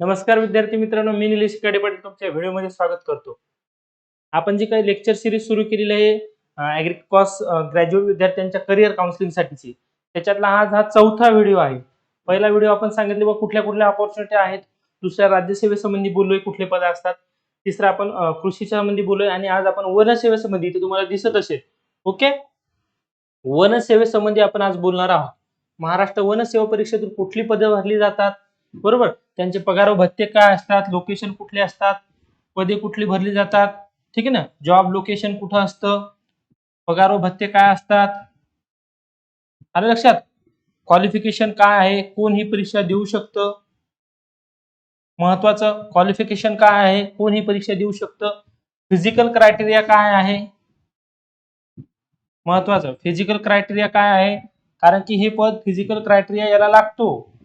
नमस्कार विद्यार्थी मित्रांनो मी निलेश काडे पाटील तुमच्या व्हिडिओमध्ये स्वागत करतो. आपण जी काही लेक्चर सिरीज सुरू केलेली आहे ऍग्रिकॉस ग्रॅज्युएट विद्यार्थ्यांच्या करिअर काउन्सिलिंगसाठीची त्याच्यातला आज हा चौथा व्हिडिओ आहे. पहिला व्हिडिओ आपण सांगितले बघ कुठल्या कुठल्या ऑपॉर्च्युनिटी आहेत. दुसऱ्या राज्यसेवेसंबंधी बोललोय कुठले पद असतात. तिसरा आपण कृषीच्या संबंधी बोललोय आणि आज आपण वनसेवेसंबंधी इथे तुम्हाला दिसत असेल. ओके? वनसेवेसंबंधी आपण आज बोलणार आहोत. महाराष्ट्र वनसेवा परीक्षेतून कुठली पदं भरली जातात? बरोबर? त्यांचे पगार व भत्ते काय असतात? लोकेशन कुठले असतात? पदे कुठली भरली जातात? ठीक आहे ना? जॉब लोकेशन कुठं असतं? पगार व भत्ते काय असतात? आलं लक्षात? क्वालिफिकेशन काय आहे? कोण ही परीक्षा देऊ शकतं? महत्वाचं क्वालिफिकेशन काय आहे? कोण ही परीक्षा देऊ शकतं? फिजिकल क्रायटेरिया काय आहे? महत्वाचं. फिजिकल क्रायटेरिया काय आहे? कारण की हे पद फिजिकल क्रायटेरिया याला लागतो.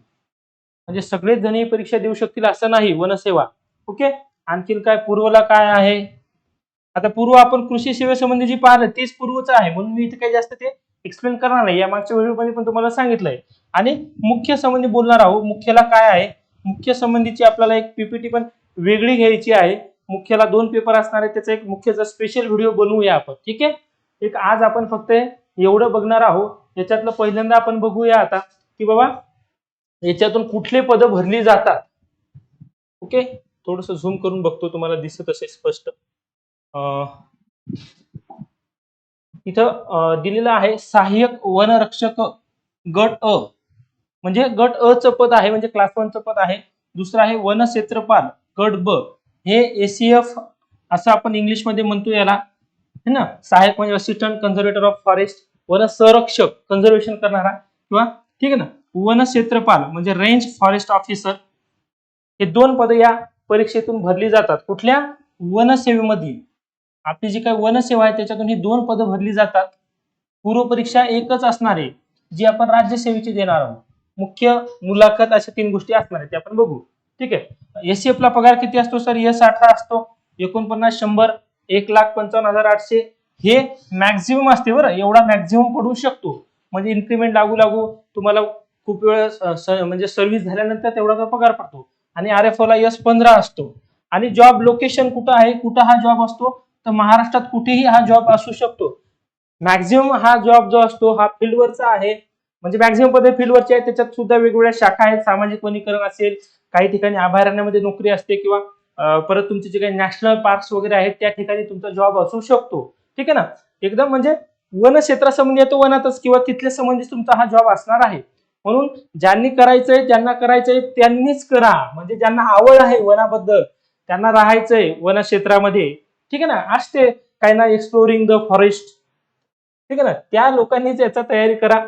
म्हणजे सगळेच जण ही परीक्षा देऊ शकतील असं नाही वनसेवा. ओके? आणखीन काय? पूर्वला काय आहे? आता पूर्व आपण कृषी सेवेसंबंधी जी पाहिलं तीच पूर्वच आहे. म्हणून मी इथे काही जास्त ते एक्सप्लेन करणार नाही. या मागच्या व्हिडिओमध्ये पण तुम्हाला सांगितलंय. आणि मुख्य संबंधी बोलणार आहोत. मुख्यला काय आहे? मुख्य संबंधीची आपल्याला एक पीपीटी पण वेगळी घ्यायची आहे. मुख्यला दोन पेपर असणार आहे त्याचा एक मुख्यचा स्पेशल व्हिडिओ बनवूया आपण. ठीक आहे? एक आज आपण फक्त एवढं बघणार आहोत. याच्यातलं पहिल्यांदा आपण बघूया आता. की बाबा याच्यातून कुठले पद भरली जातात? ओके? थोडस झूम करून बघतो तुम्हाला दिसत असेल स्पष्ट. अं, इथं दिलेलं आहे सहाय्यक वनरक्षक गट अ. म्हणजे गट अ च पद आहे म्हणजे क्लास च पद आहे. दुसरं आहे वनक्षेत्रपाल गट ब. हे एसीएफ असं आपण इंग्लिशमध्ये म्हणतो याला. है ना? सहाय्यक म्हणजे असिस्टंट कन्झर्वेटर ऑफ फॉरेस्ट वन संरक्षक कन्झर्वेशन करणारा. किंवा ठीक आहे ना? वन क्षेत्रपाल म्हणजे रेंज फॉरेस्ट ऑफिसर हे दोन पदं या परीक्षेतून भरली जातात. कुठल्या? वनसेवेमध्ये आपली जी काही वनसेवा आहे त्याच्यातून ही दोन पदं भरली जातात. पूर्व परीक्षा एकच असणार आहे जी आपण राज्यसेवेची देणार आहोत. मुख्य मुलाखत अशा तीन गोष्टी असणार आहेत ते आपण बघू. ठीक आहे? एस एफला पगार किती असतो सर? एस अठरा असतो. एकोणपन्नास शंभर एक लाख पंचावन्न हजार आठशे. हे मॅक्झिमम असते बरं. एवढा मॅक्झिमम पडू शकतो. म्हणजे इन्क्रीमेंट लागू लागू तुम्हाला खूप वेळा म्हणजे सर्व्हिस झाल्यानंतर तेवढा तो पगार पडतो. आणि आर एफ ओला यस पंधरा असतो. आणि जॉब लोकेशन कुठं आहे कुठं हा जॉब असतो तर महाराष्ट्रात कुठेही हा जॉब असू शकतो. मॅक्झिमम हा जॉब जो असतो हा फील्डवरचा आहे. म्हणजे मॅक्झिमम पदे फील्डवरची आहे त्याच्यात सुद्धा वेगवेगळ्या शाखा आहेत सामाजिक वनीकरण असेल काही ठिकाणी अभयारण्यामध्ये नोकरी असते किंवा परत तुमचे जे काही नॅशनल पार्क्स वगैरे आहेत त्या ठिकाणी तुमचा जॉब असू शकतो. ठीक आहे ना? एकदम म्हणजे वन क्षेत्रासंबंधी येतो वनातच किंवा तिथल्या संबंधित तुमचा हा जॉब असणार आहे. म्हणून ज्यांनी करायचंय ज्यांना करायचंय त्यांनीच करा. म्हणजे ज्यांना आवड आहे वनाबद्दल त्यांना राहायचंय वन क्षेत्रामध्ये ठीक आहे ना? असते काही ना एक्सप्लोरिंग द फॉरेस्ट ठीक आहे ना? त्या लोकांनीच याचा तयारी करा.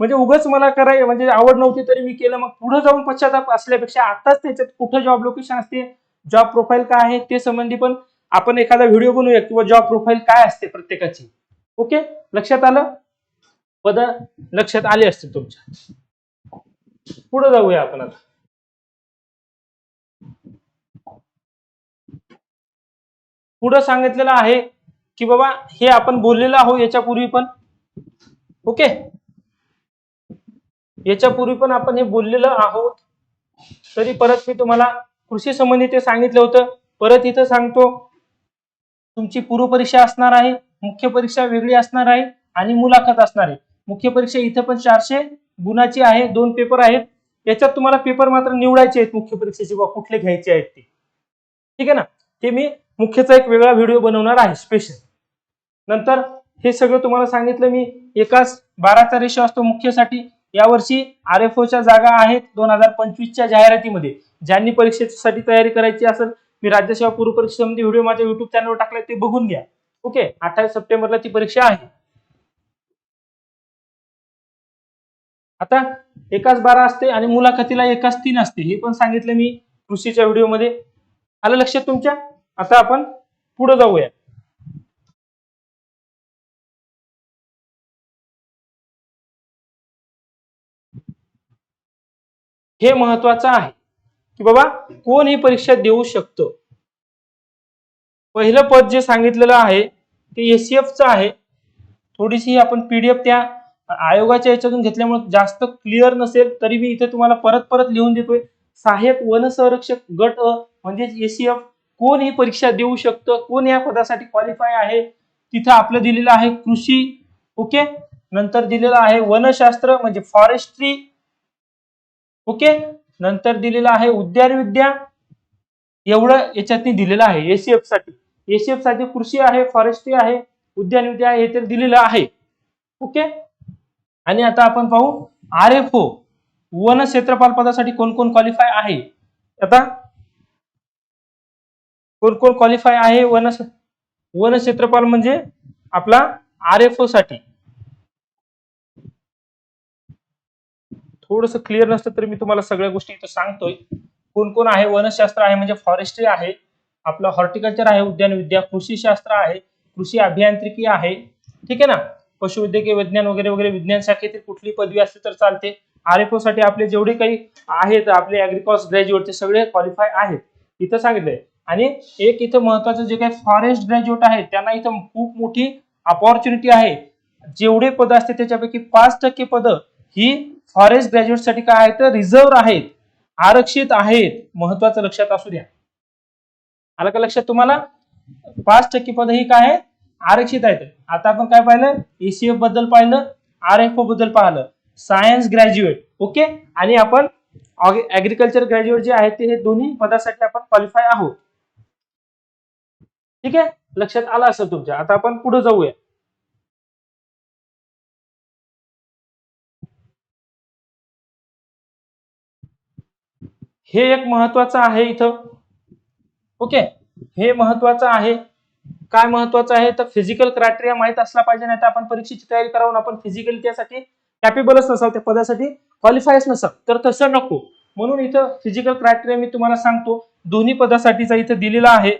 म्हणजे उगाच मला कराय म्हणजे आवड नव्हती तरी मी केलं. मग पुढे जाऊन पश्चाताप असल्यापेक्षा आताच त्याच्यात कुठं जॉब लोकेशन असते? जॉब प्रोफाईल काय आहे? ते संबंधी पण आपण एखादा व्हिडिओ बनवूया किंवा जॉब प्रोफाईल काय असते प्रत्येकाची. ओके लक्षात आलं? पद लक्षात आले असतील तुमच्या. पुढे जाऊया आपण आता. पुढं सांगितलेलं आहे की बाबा हे आपण बोललेलं आहोत याच्यापूर्वी पण. ओके? याच्यापूर्वी पण आपण हे बोललेलं आहोत. तरी परत मी तुम्हाला कृषी संबंधी ते सांगितलं होतं. परत इथं सांगतो. तुमची पूर्व परीक्षा असणार आहे मुख्य परीक्षा वेगळी असणार आहे आणि मुलाखत असणार आहे. मुख्य परीक्षा इथं पण चारशे गुणाची आहे दोन पेपर आहेत. याच्यात तुम्हाला पेपर मात्र निवडायचे आहेत मुख्य परीक्षेचे किंवा कुठले घ्यायचे आहेत ते. ठीक आहे ना? ते मी मुख्यचा एक वेगळा व्हिडिओ बनवणार आहे स्पेशल नंतर हे सगळं तुम्हाला सांगितलं मी एकाच बाराचा रेशो असतो मुख्यसाठी. यावर्षी आर एफ ओच्या जागा आहेत दोन हजार पंचवीसच्या जाहिरातीमध्ये. ज्यांनी परीक्षेसाठी तयारी करायची असेल मी राज्यसेवा पूर्व परीक्षेमध्ये व्हिडिओ माझ्या युट्यूब चॅनलवर टाकलाय ते बघून घ्या. ओके? अठ्ठावीस सप्टेंबरला ती परीक्षा आहे. आता एकाच बारा असते आणि मुलाखतीला एकाच तीन असते. हे पण सांगितलं मी कृषीच्या व्हिडिओमध्ये आलं लक्षात तुमच्या? आता आपण पुढे जाऊया. हे महत्वाचं आहे की बाबा कोण ही परीक्षा देऊ शकतो? पहिलं पद जे सांगितलेलं आहे ते एसीएफचं आहे. थोडीशी आपण पीडीएफ त्या आयोगाच्या याच्यातून घेतल्यामुळे जास्त क्लिअर नसेल तरी मी इथे तुम्हाला परत परत लिहून देतोय. सहाय्यक वनसंरक्षक गट अ म्हणजेच एसीएफ कोण ही परीक्षा देऊ शकतं? कोण या पदासाठी क्वालिफाय आहे? तिथं आपलं दिलेलं आहे कृषी ओके? नंतर दिलेलं आहे वनशास्त्र म्हणजे फॉरेस्ट्री ओके? नंतर दिलेलं आहे उद्यानविद्या एवढं याच्यातनी दिलेलं आहे एसीएफसाठी. एसीएफसाठी कृषी आहे फॉरेस्ट्री आहे उद्यानविद्या आहे हे तर दिलेलं आहे ओके? आणि आता आपण पाहू आर एफ ओ वन क्षेत्रपाल पदासाठी कोण कोण क्वालिफाय आहे? आता कोण कोण क्वालिफाय आहे वन वन क्षेत्रपाल म्हणजे आपला आर एफ ओ साठी. थोडस क्लिअर नसतं तरी मी तुम्हाला सगळ्या गोष्टी इथं सांगतोय. कोण कोण आहे? वनशास्त्र आहे म्हणजे फॉरेस्ट्री आहे. आपलं हॉर्टिकल्चर आहे उद्यानविद्या कृषी शास्त्र आहे कृषी अभियांत्रिकी आहे. ठीक आहे ना? पशुवैद्यकीय विज्ञान वगैरे वगैरे विज्ञान शाखेतील कुठली पदवी असली तर चालते. आर एफ ओ साठी आपले जेवढे काही आहेत आपले अॅग्रिकॉस ग्रॅज्युएट ते सगळे क्वालिफाय आहेत. इथं सांगितलंय. आणि एक इथं महत्वाचं जे काही फॉरेस्ट ग्रॅज्युएट आहेत त्यांना इथं खूप मोठी अपॉर्च्युनिटी आहे. जेवढे पद असते त्याच्यापैकी पाच टक्के पद ही फॉरेस्ट ग्रॅज्युएटसाठी काय आहेत तर रिझर्व आहेत. आरक्षित आहेत. महत्वाचं लक्षात असू द्या. आलं का लक्षात तुम्हाला? पाच टक्के पद ही काय आहे आरक्षित आहेत. आता आपण काय पाहिलं? एसीएफबद्दल पाहिलं आर एफ ओ बद्दल पाहिलं. सायन्स ग्रॅज्युएट ओके आणि आपण ऍग्रिकल्चर ग्रॅज्युएट जे आहेत ते हे दोन्ही पदासाठी आपण क्वालिफाय आहोत. ठीक आहे? लक्षात आलं असेल तुमच्या. आता आपण पुढे जाऊया. हे एक महत्वाचं आहे इथं. ओके हे महत्वाचं आहे. काय महत्वाचं आहे? तर फिजिकल क्रायटेरिया माहीत असला पाहिजे नाही तर आपण परीक्षेची तयारी करावून आपण फिजिकली त्यासाठी कॅपेबलच नसाव त्या पदासाठी क्वालिफायच नसावं. तर तसं नको. म्हणून इथं फिजिकल क्रायटेरिया मी तुम्हाला सांगतो. दोन्ही पदासाठीचा इथं दिलेला आहे.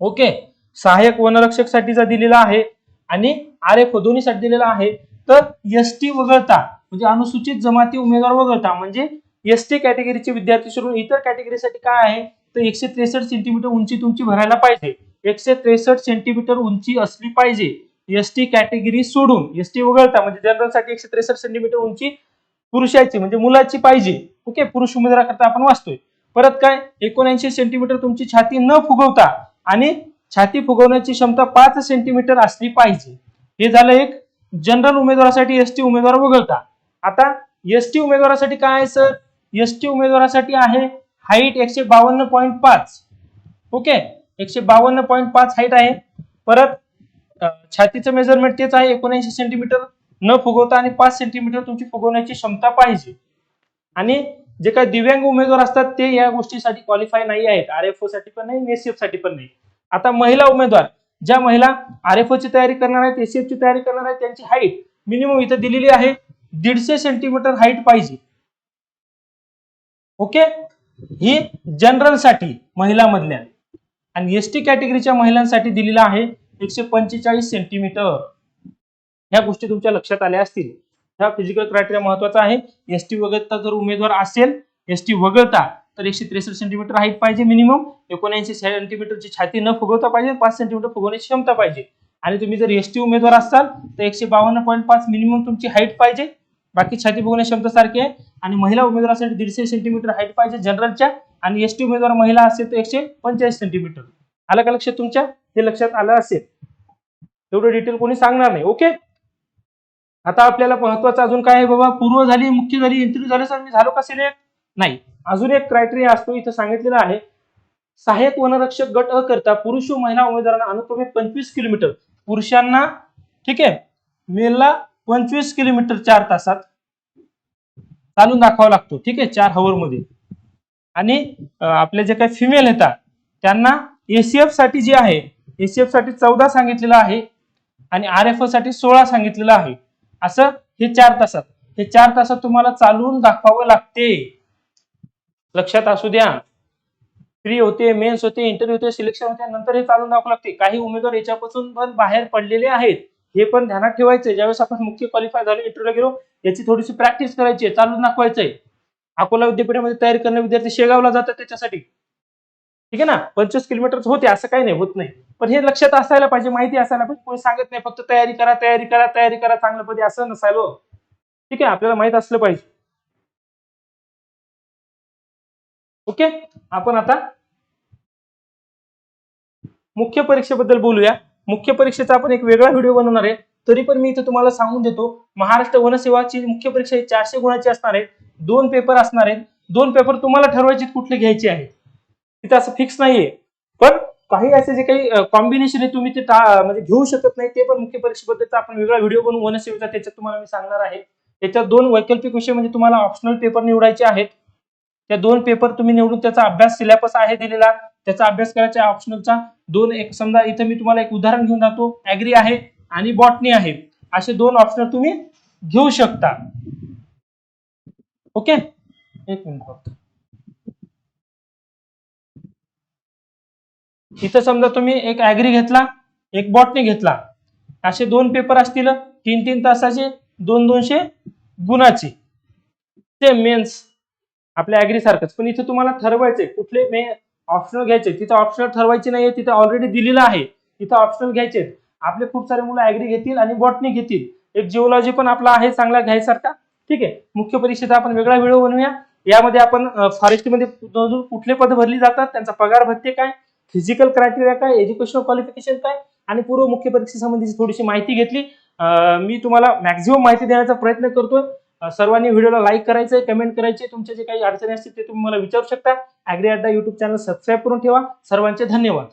ओके? सहाय्यक वनरक्षक साठीचा दिलेला आहे. आणि आर एफ दोन्हीसाठी दिलेला आहे. तर एस टी वगळता म्हणजे अनुसूचित जमाती उमेदवार वगळता म्हणजे एस टी कॅटेगरीचे विद्यार्थी सोडून इतर कॅटेगरीसाठी काय आहे? तर एकशे त्रेसष्ट सेंटीमीटर उंची तुमची भरायला पाहिजे. एकशे त्रेसष्ट सेंटीमीटर उंची असली पाहिजे. एस टी कॅटेगरी सोडून एस टी वगळता म्हणजे जनरलसाठी एकशे त्रेसष्ट सेंटीमीटर उंची पुरुषाची म्हणजे मुलाची पाहिजे. ओके पुरुष उमेदवाराकरता आपण वाचतोय. परत काय? एकोणऐंशी सेंटीमीटर तुमची छाती न फुगवता आणि छाती फुगवण्याची क्षमता पाच सेंटीमीटर असली पाहिजे. हे झालं एक. जनरल उमेदवारासाठी एस टी उमेदवार वगळता. आता एस टी उमेदवारासाठी काय आहे सर एस टी उमेदवारासाठी आहे हाईट एकशे बावन्न पॉईंट पाच. ओके एकशे बावन्न पॉईंट पाच हाईट आहे. परत छातीचं मेजरमेंट तेच आहे. एकोणऐंशी सेंटीमीटर न फुगवता आणि पाच सेंटीमीटर तुमची फुगवण्याची क्षमता पाहिजे. आणि जे काही दिव्यांग उमेदवार असतात ते या गोष्टीसाठी क्वालिफाय नाही आहेत. आर एफ ओ साठी पण नाही एसीएफसाठी पण नाही. आता महिला उमेदवार ज्या महिला आर एफ ची तयारी करणार आहेत एसीएफची तयारी करणार आहेत त्यांची हाईट मिनिमम इथं दिलेली आहे. दीडशे सेंटीमीटर हाईट पाहिजे. ओके ही जनरलसाठी महिला मधल्या आणि एस टी कॅटेगरीच्या महिलांसाठी दिलेला आहे एकशे पंचेचाळीस सेंटीमीटर ह्या गोष्टी तुमच्या लक्षात आल्या असतील. ह्या फिजिकल क्रायटेरिया महत्त्वाचा आहे. एस टी वगळता जर उमेदवार असेल एस टी वगळता तर एकशे त्रेसष्ट सेंटीमीटर हाईट पाहिजे मिनिमम एकोणऐंशी सेंटीमीटरची छाती न फुगवता पाहिजे पाच सेंटीमीटर फुगवण्याची क्षमता पाहिजे. आणि तुम्ही जर एस टी उमेदवार असाल तर एकशे बावन्न पॉईंट पाच मिनिमम तुमची हाईट पाहिजे. बाकी छाती फुगवण्याची क्षमता सारखी आहे. आणि महिला उमेदवारासाठी दीडशे सेंटीमीटर हाईट पाहिजे जनरलच्या आणि एस टी उमेदवार महिला असेल तर एकशे पंचेचाळीस सेंटीमीटर आलं का लक्षात तुमच्या? हे लक्षात आलं असेल. एवढं डिटेल कोणी सांगणार नाही. ओके आता आपल्याला महत्वाचं अजून काय आहे बाबा? पूर्व झाली मुख्य झाली इंटरव्ह्यू झाले सर मी झालो का सिलेक्ट नाही. अजून एक क्रायटेरिया असतो इथं सांगितलेला आहे. सहाय्यक वनरक्षक गट अ करता पुरुष व महिला उमेदवारांना अनुक्रमे पंचवीस किलोमीटर. पुरुषांना ठीक आहे मेलला पंचवीस किलोमीटर चार तासात चालून दाखवावा लागतो. ठीक आहे? चार हवरमध्ये आणि आपले जे काही फिमेल येतात त्यांना एसीएफसाठी जे आहे एसीएफसाठी चौदा सांगितलेलं आहे आणि आर एफसाठी सोळा सांगितलेलं आहे. असं हे चार तासात. हे चार तासात तुम्हाला चालून दाखवावं लागते. लक्षात असू द्या. फ्री होते मेन्स होते इंटरव्ह्यू होते सिलेक्शन होते नंतर हे चालून दाखवावं लागते. काही उमेदवार याच्यापासून पण बाहेर पडलेले आहेत. हे पण ध्यानात ठेवायचं ज्यावेळेस आपण मुख्य क्वालिफाय झालो इंटरव्ह्यूला गेलो याची थोडीशी प्रॅक्टिस करायची आहे चालून दाखवायचंय. अकोला विद्यापीठामध्ये तयारी करणारे विद्यार्थी शेगावला जातात त्याच्यासाठी. ठीक आहे ना? पंचवीस किलोमीटर होते असं काही नाही होत नाही. पण हे लक्षात असायला पाहिजे माहिती असायला पाहिजे. कोणी सांगत नाही फक्त तयारी करा तयारी करा तयारी करा चांगलं पदी असं नसायला. ठीक आहे? आपल्याला माहीत असलं पाहिजे. ओके? आपण आता मुख्य परीक्षेबद्दल बोलूया. मुख्य परीक्षेचा आपण एक वेगळा व्हिडिओ बनवणार आहे. तरी पण मी इथे तुम्हाला सांगून देतो महाराष्ट्र वनसेवाची मुख्य परीक्षा ही चारशे गुणाची असणार आहे. दोन पेपर असणार आहेत. दोन पेपर तुम्हाला ठरवायचे कुठले घ्यायचे आहेत. तिथे असं फिक्स नाहीये. पण काही असे जे काही कॉम्बिनेशन आहे तुम्ही ते टा- म्हणजे घेऊ शकत नाही ते पण मुख्य परीक्षेबद्दलचा आपण वेगळा व्हिडिओ बनवून वनसेवेचा त्याच्यात तुम्हाला मी सांगणार आहे. त्याच्यात दोन वैकल्पिक विषय म्हणजे तुम्हाला ऑप्शनल पेपर निवडायचे आहेत. त्या दोन पेपर तुम्ही निवडून त्याचा अभ्यास सिलेबस आहे दिलेला. त्याचा अभ्यास करायचा ऑप्शनलचा दोन एक समजा इथं मी तुम्हाला एक उदाहरण घेऊन जातो. ऍग्री आहे आणि बॉटनी आहे. असे दोन ऑप्शनल तुम्ही घेऊ शकता. ओके एक मिनिट फक्त इथं समजा तुम्ही एक ऍग्री घेतला एक बॉटनी घेतला. असे दोन पेपर असतील तीन तीन तासाचे दोन दोनशे गुणाचे. ते मेन्स आपल्या ऍग्री सारखंच. पण इथं तुम्हाला ठरवायचंय कुठले मे ऑप्शनल घ्यायचे. तिथं ऑप्शनल ठरवायचे नाहीये तिथं ऑलरेडी दिलेलं आहे. तिथं ऑप्शनल घ्यायचे. आपले खूप सारे मुलं ऍग्री घेतील आणि बॉटनी घेतील. एक जिओलॉजी पण आपला आहे चांगला घ्यायसारखा. ठीक आहे? मुख्य परीक्षेचा आपण वेगळा व्हिडिओ बनवूया. यामध्ये आपण फॉरेस्टमध्ये कुठले पद भरली जातात त्यांचा पगार भत्ते काय फिजिकल क्रायटेरिया काय एज्युकेशनल क्वालिफिकेशन काय आणि पूर्व मुख्य परीक्षेसंबंधीची थोडीशी माहिती घेतली. मी तुम्हाला मॅक्झिमम माहिती देण्याचा प्रयत्न करतोय. सर्वांनी व्हिडिओला लाईक करायचंय कमेंट करायचे तुमचे जे काही अडचणी असतील ते तुम्ही मला विचारू शकता. ऍग्री अड्डा युट्यूब चॅनल सबस्क्राईब करून ठेवा. सर्वांचे धन्यवाद.